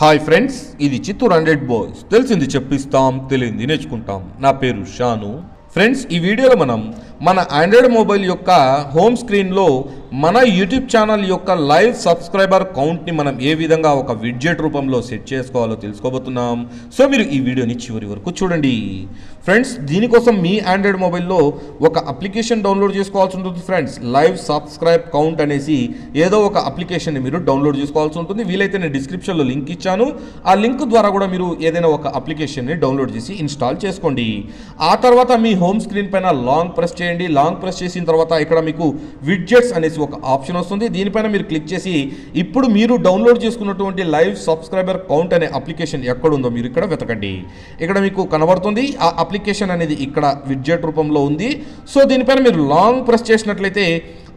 Hi friends ఇది Chittoor hundred boys. తెలిసింది చెప్పిస్తాం తెలియంది నేర్చుకుంటాం. నా పేరు షాను. ఫ్రెండ్స్ ఈ వీడియోలో మనం మన ఆండ్రాయిడ్ మొబైల్ యొక్క హోమ్ స్క్రీన్లో మన యూట్యూబ్ ఛానల్ యొక్క లైవ్ సబ్స్క్రైబర్ కౌంట్ని మనం ఏ విధంగా ఒక విడ్జెట్ రూపంలో సెట్ చేసుకోవాలో తెలుసుకోబోతున్నాం. సో మీరు ఈ వీడియోని చివరి వరకు చూడండి. ఫ్రెండ్స్ దీనికోసం మీ ఆండ్రాయిడ్ మొబైల్లో ఒక అప్లికేషన్ డౌన్లోడ్ చేసుకోవాల్సి ఉంటుంది ఫ్రెండ్స్ లైవ్ సబ్స్క్రైబ్ కౌంట్ అనేసి ఏదో ఒక అప్లికేషన్ని మీరు డౌన్లోడ్ చేసుకోవాల్సి ఉంటుంది. వీలైతే నేను డిస్క్రిప్షన్లో లింక్ ఇచ్చాను. ఆ లింక్ ద్వారా కూడా మీరు ఏదైనా ఒక అప్లికేషన్ని డౌన్లోడ్ చేసి ఇన్స్టాల్ చేసుకోండి. ఆ తర్వాత మీ హోమ్ స్క్రీన్ పైన లాంగ్ ప్రెస్ చేయండి. లాంగ్ ప్రెస్ చేసిన తర్వాత ఇక్కడ మీకు విడ్జెట్స్ అనేసి ఒక ఆప్షన్ వస్తుంది. దీనిపైన మీరు క్లిక్ చేసి ఇప్పుడు మీరు డౌన్లోడ్ చేసుకున్నటువంటి లైవ్ సబ్స్క్రైబర్ కౌంట్ అనే అప్లికేషన్ ఎక్కడ ఉందో మీరు ఇక్కడ వెతకండి. ఇక్కడ మీకు కనబడుతుంది. ఆ అప్లికేషన్ అనేది ఇక్కడ విడ్జెట్ రూపంలో ఉంది. సో దీనిపైన మీరు లాంగ్ ప్రెస్ చేసినట్లయితే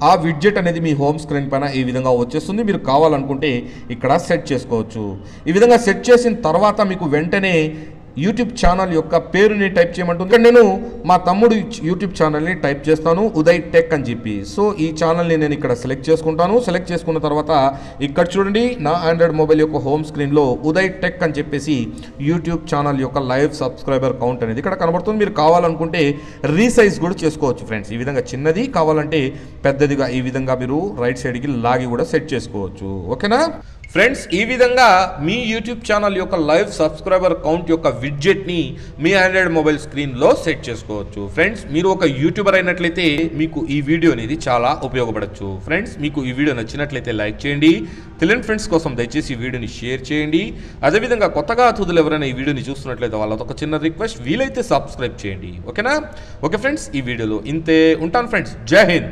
ఆ విడ్జెట్ అనేది మీ హోమ్ స్క్రీన్ పైన ఈ విధంగా వచ్చేస్తుంది. మీరు కావాలనుకుంటే ఇక్కడ సెట్ చేసుకోవచ్చు. ఈ విధంగా సెట్ చేసిన తర్వాత మీకు వెంటనే యూట్యూబ్ ఛానల్ యొక్క పేరుని టైప్ చేయమంటుంది. ఇక్కడ నేను మా తమ్ముడు యూట్యూబ్ ఛానల్ని టైప్ చేస్తాను ఉదయ్ టెక్ అని చెప్పి. సో ఈ ఛానల్ని నేను ఇక్కడ సెలెక్ట్ చేసుకుంటాను. సెలెక్ట్ చేసుకున్న తర్వాత ఇక్కడ చూడండి నా ఆండ్రాయిడ్ మొబైల్ యొక్క హోమ్ స్క్రీన్లో ఉదయ్ టెక్ అని చెప్పేసి యూట్యూబ్ ఛానల్ యొక్క లైవ్ సబ్స్క్రైబర్ కౌంట్ అనేది ఇక్కడ కనబడుతుంది. మీరు కావాలనుకుంటే రీసైజ్ కూడా చేసుకోవచ్చు ఫ్రెండ్స్ ఈ విధంగా చిన్నది కావాలంటే పెద్దదిగా ఈ విధంగా మీరు రైట్ సైడ్కి లాగి కూడా సెట్ చేసుకోవచ్చు. ఓకేనా? ఫ్రెండ్స్ ఈ విధంగా మీ యూట్యూబ్ ఛానల్ యొక్క లైవ్ సబ్స్క్రైబర్ కౌంట్ యొక్క విడ్జెట్ని మీ ఆండ్రాయిడ్ మొబైల్ స్క్రీన్లో సెట్ చేసుకోవచ్చు. ఫ్రెండ్స్ మీరు ఒక యూట్యూబర్ అయినట్లయితే మీకు ఈ వీడియో అనేది చాలా ఉపయోగపడచ్చు. ఫ్రెండ్స్ మీకు ఈ వీడియో నచ్చినట్లయితే లైక్ చేయండి. తెలియని ఫ్రెండ్స్ కోసం దయచేసి ఈ వీడియోని షేర్ చేయండి. అదేవిధంగా కొత్తగా అతిథులు ఎవరైనా ఈ వీడియోని చూస్తున్నట్లయితే వాళ్ళతో ఒక చిన్న రిక్వెస్ట్ వీలైతే సబ్స్క్రైబ్ చేయండి. ఓకేనా ఓకే ఫ్రెండ్స్ ఈ వీడియోలో ఇంతే. ఉంటాను ఫ్రెండ్స్ జై హింద్.